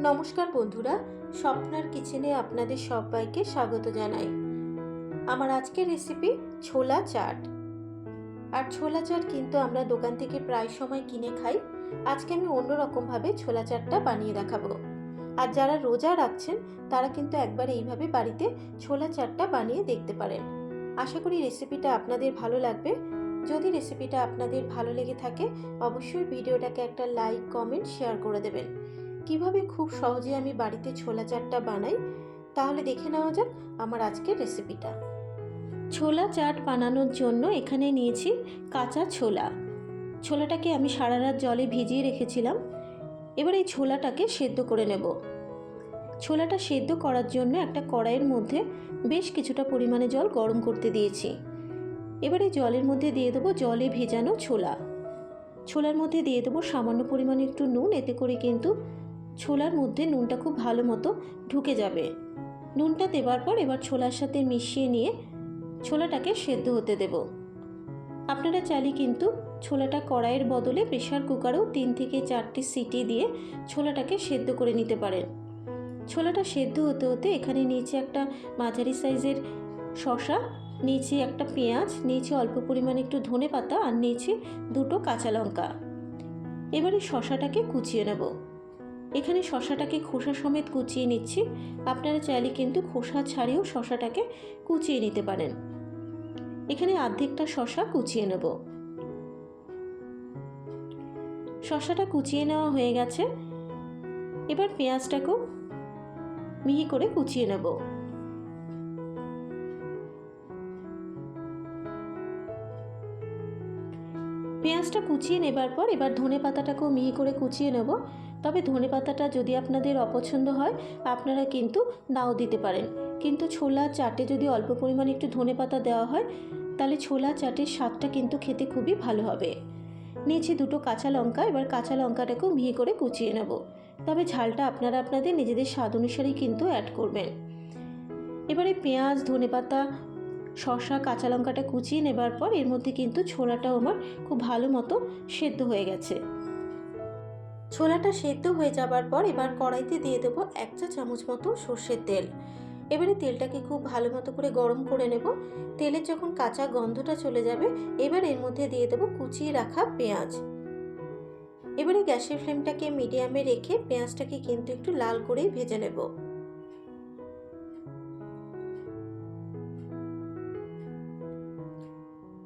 নমস্কার বন্ধুরা, স্বপ্নার কিচেনে আপনাদের সবাইকে স্বাগত জানাই। আমার আজকের রেসিপি ছোলা চাট। আর ছোলা চাট কিন্তু আমরা দোকান থেকে প্রায় সময় কিনে খাই। আজকে আমি অন্যরকমভাবে ছোলা চাটটা বানিয়ে দেখাবো। আর যারা রোজা রাখছেন, তারা কিন্তু একবার এইভাবে বাড়িতে ছোলা চাটটা বানিয়ে দেখতে পারেন। আশা করি রেসিপিটা আপনাদের ভালো লাগবে। যদি রেসিপিটা আপনাদের ভালো লেগে থাকে, অবশ্যই ভিডিওটাকে একটা লাইক কমেন্ট শেয়ার করে দেবেন। কীভাবে খুব সহজে আমি বাড়িতে ছোলা চাটটা বানাই, তাহলে দেখে নেওয়া যাক আমার আজকের রেসিপিটা। ছোলা চাট বানানোর জন্য এখানে নিয়েছি কাঁচা ছোলা। ছোলাটাকে আমি সারা রাত জলে ভিজিয়ে রেখেছিলাম। এবার এই ছোলাটাকে সেদ্ধ করে নেব। ছোলাটা সেদ্ধ করার জন্য একটা কড়াইয়ের মধ্যে বেশ কিছুটা পরিমাণে জল গরম করতে দিয়েছি। এবার এই জলের মধ্যে দিয়ে দেবো জলে ভেজানো ছোলা। ছোলার মধ্যে দিয়ে দেবো সামান্য পরিমাণে একটু নুন, এতে করে কিন্তু ছোলার মধ্যে নুনটা খুব ভালো মতো ঢুকে যাবে। নুনটা দেওয়ার পর এবার ছোলার সাথে মিশিয়ে নিয়ে ছোলাটাকে সেদ্ধ হতে দেব। আপনারা চাইলে কিন্তু ছোলাটা কড়াইয়ের বদলে প্রেশার কুকারেও তিন থেকে চারটি সিটি দিয়ে ছোলাটাকে সেদ্ধ করে নিতে পারেন। ছোলাটা সেদ্ধ হতে হতে এখানে নিচে একটা মাঝারি সাইজের শশা নিচে একটা পেঁয়াজ, নিচে অল্প পরিমাণে একটু ধনে পাতা আর নিচে দুটো কাঁচা লঙ্কা। এবারে শশাটাকে কুচিয়ে নেব। এখানে শশাটাকে খোসা সমেত কুচিয়ে নিচ্ছি। আপনারা চাইলে কিন্তু খোসা ছাড়িয়েও শশাটাকে কুচিয়ে নিতে পারেন। এখানে অর্ধেকটা শশা কুচিয়ে নেব। শশাটা কুচিয়ে নেওয়া হয়ে গেছে। এবার পেঁয়াজটাকেও মিহি করে কুচিয়ে নেব। পেঁয়াজটা কুচিয়ে নেবার পর এবার ধনে পাতাটাকেও মিহি করে কুচিয়ে নেব। তবে ধনে পাতাটা যদি আপনাদের অপছন্দ হয়, আপনারা কিন্তু নাও দিতে পারেন। কিন্তু ছোলা চাটে যদি অল্প পরিমাণে একটু ধনে পাতা দেওয়া হয়, তাহলে ছোলা চাটের স্বাদটা কিন্তু খেতে খুবই ভালো হবে। নিচে দুটো কাঁচা লঙ্কা, এবার কাঁচা লঙ্কাটাকেও মিহি করে কুচিয়ে নেব। তবে ঝালটা আপনারা আপনাদের নিজেদের স্বাদ অনুসারেই কিন্তু অ্যাড করবেন। এবারে পেঁয়াজ, ধনে পাতা, শসা, কাঁচা লঙ্কাটা কুচিয়ে নেবার পর এর মধ্যে কিন্তু ছোলাটাও আমার খুব ভালো মতো সেদ্ধ হয়ে গেছে। ছোলাটা সেদ্ধ হয়ে যাবার পর এবার কড়াইতে দিয়ে দেবো এক চা চামচ মতো সর্ষের তেল। এবারে তেলটাকে খুব ভালো মতো করে গরম করে নেব। তেলের যখন কাঁচা গন্ধটা চলে যাবে, এবার এর মধ্যে দিয়ে দেবো কুচিয়ে রাখা পেঁয়াজ। এবারে গ্যাসের ফ্লেমটাকে মিডিয়ামে রেখে পেঁয়াজটাকে কিন্তু একটু লাল করেই ভেজে নেব।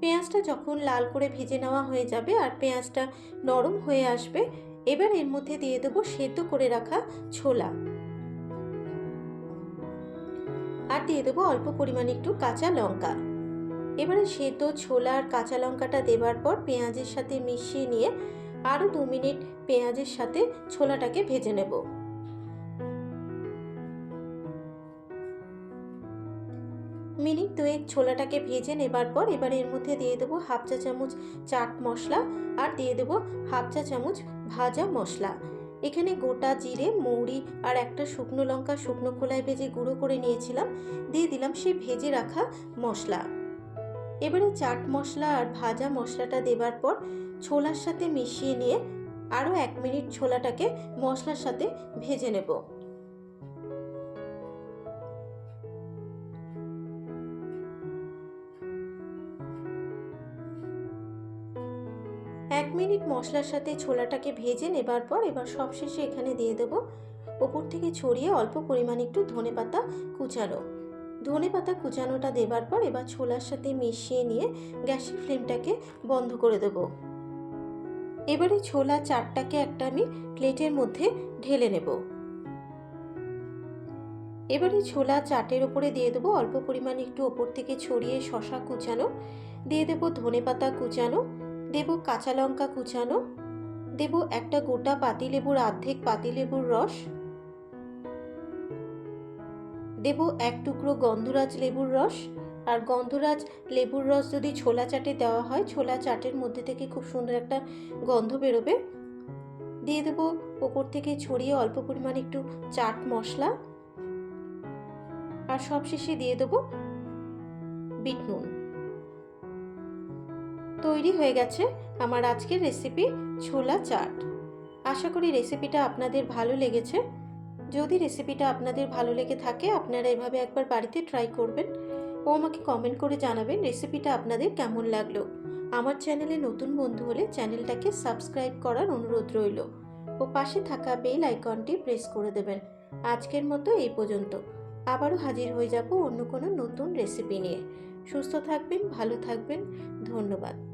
পেঁয়াজটা যখন লাল করে ভেজে নেওয়া হয়ে যাবে আর পেঁয়াজটা নরম হয়ে আসবে এবার এর মধ্যে দিয়ে দেবো সেদ্ধ করে রাখা ছোলা। আর দিয়ে দেবো অল্প পরিমাণে একটু কাঁচা লঙ্কা। এবারে সেদ্ধ ছোলা আর কাঁচা লঙ্কাটা দেবার পর পেঁয়াজের সাথে মিশিয়ে নিয়ে আরও দু মিনিট পেঁয়াজের সাথে ছোলাটাকে ভেজে নেব। মিনিট দুয়েক ছোলাটাকে ভেজে নেবার পর এবার এর মধ্যে দিয়ে দেবো হাফ চা চামচ চাট মশলা আর দিয়ে দেবো হাফ চা চামচ ভাজা মশলা। এখানে গোটা জিরে, মৌরি আর একটা শুকনো লঙ্কা শুকনো খোলায় ভেজে গুঁড়ো করে নিয়েছিলাম। দিয়ে দিলাম সেই ভেজে রাখা মশলা। এবারে চাট মশলা আর ভাজা মশলাটা দেবার পর ছোলার সাথে মিশিয়ে নিয়ে আরও এক মিনিট ছোলাটাকে মশলার সাথে ভেজে নেব। এক মিনিট মশলার সাথে ছোলাটাকে ভেজে নেবার পর এবার সবশেষে এখানে দিয়ে দেবো ওপর থেকে ছড়িয়ে অল্প পরিমাণে একটু ধনে পাতা কুচানো। ধনে পাতা কুচানোটা দেবার পর এবার ছোলার সাথে মিশিয়ে নিয়ে গ্যাসের ফ্লেমটাকে বন্ধ করে দেব। এবারে ছোলা চারটাকে একটা আমি প্লেটের মধ্যে ঢেলে নেব। এবারে ছোলা চাটের ওপরে দিয়ে দেবো অল্প পরিমাণে একটু ওপর থেকে ছড়িয়ে শশা কুচানো। দিয়ে দেবো ধনে পাতা কুচানো। দেব কাঁচা লঙ্কা কুচানো, দেব একটা গোটা পাতিলেবুর অর্ধেক পাতিলেবুর রস, দেব এক টুকরো গন্ধরাজ লেবুর রস। আর গন্ধরাজ লেবুর রস যদি ছোলা চাটে দেওয়া হয়, ছোলা চাটের মধ্যে থেকে খুব সুন্দর একটা গন্ধ বেরোবে। দিয়ে দেবো ওপর থেকে ছড়িয়ে অল্প পরিমাণে একটু চাট মশলা। আর সবশেষে দিয়ে দেবো বিট নুন। তৈরি হয়ে গেছে আমার আজকের রেসিপি ছোলা চাট। আশা করি রেসিপিটা আপনাদের ভালো লেগেছে। যদি রেসিপিটা আপনাদের ভালো লেগে থাকে, আপনারা এভাবে একবার বাড়িতে ট্রাই করবেন। ও আমাকে কমেন্ট করে জানাবেন রেসিপিটা আপনাদের কেমন লাগল। আমার চ্যানেলে নতুন বন্ধু হলে চ্যানেলটাকে সাবস্ক্রাইব করার অনুরোধ রইল। ও পাশে থাকা বেল আইকনটি প্রেস করে দেবেন। আজকের মতো এই পর্যন্ত। আবারও হাজির হয়ে যাব অন্য কোনো নতুন রেসিপি নিয়ে। সুস্থ থাকবেন, ভালো থাকবেন। ধন্যবাদ।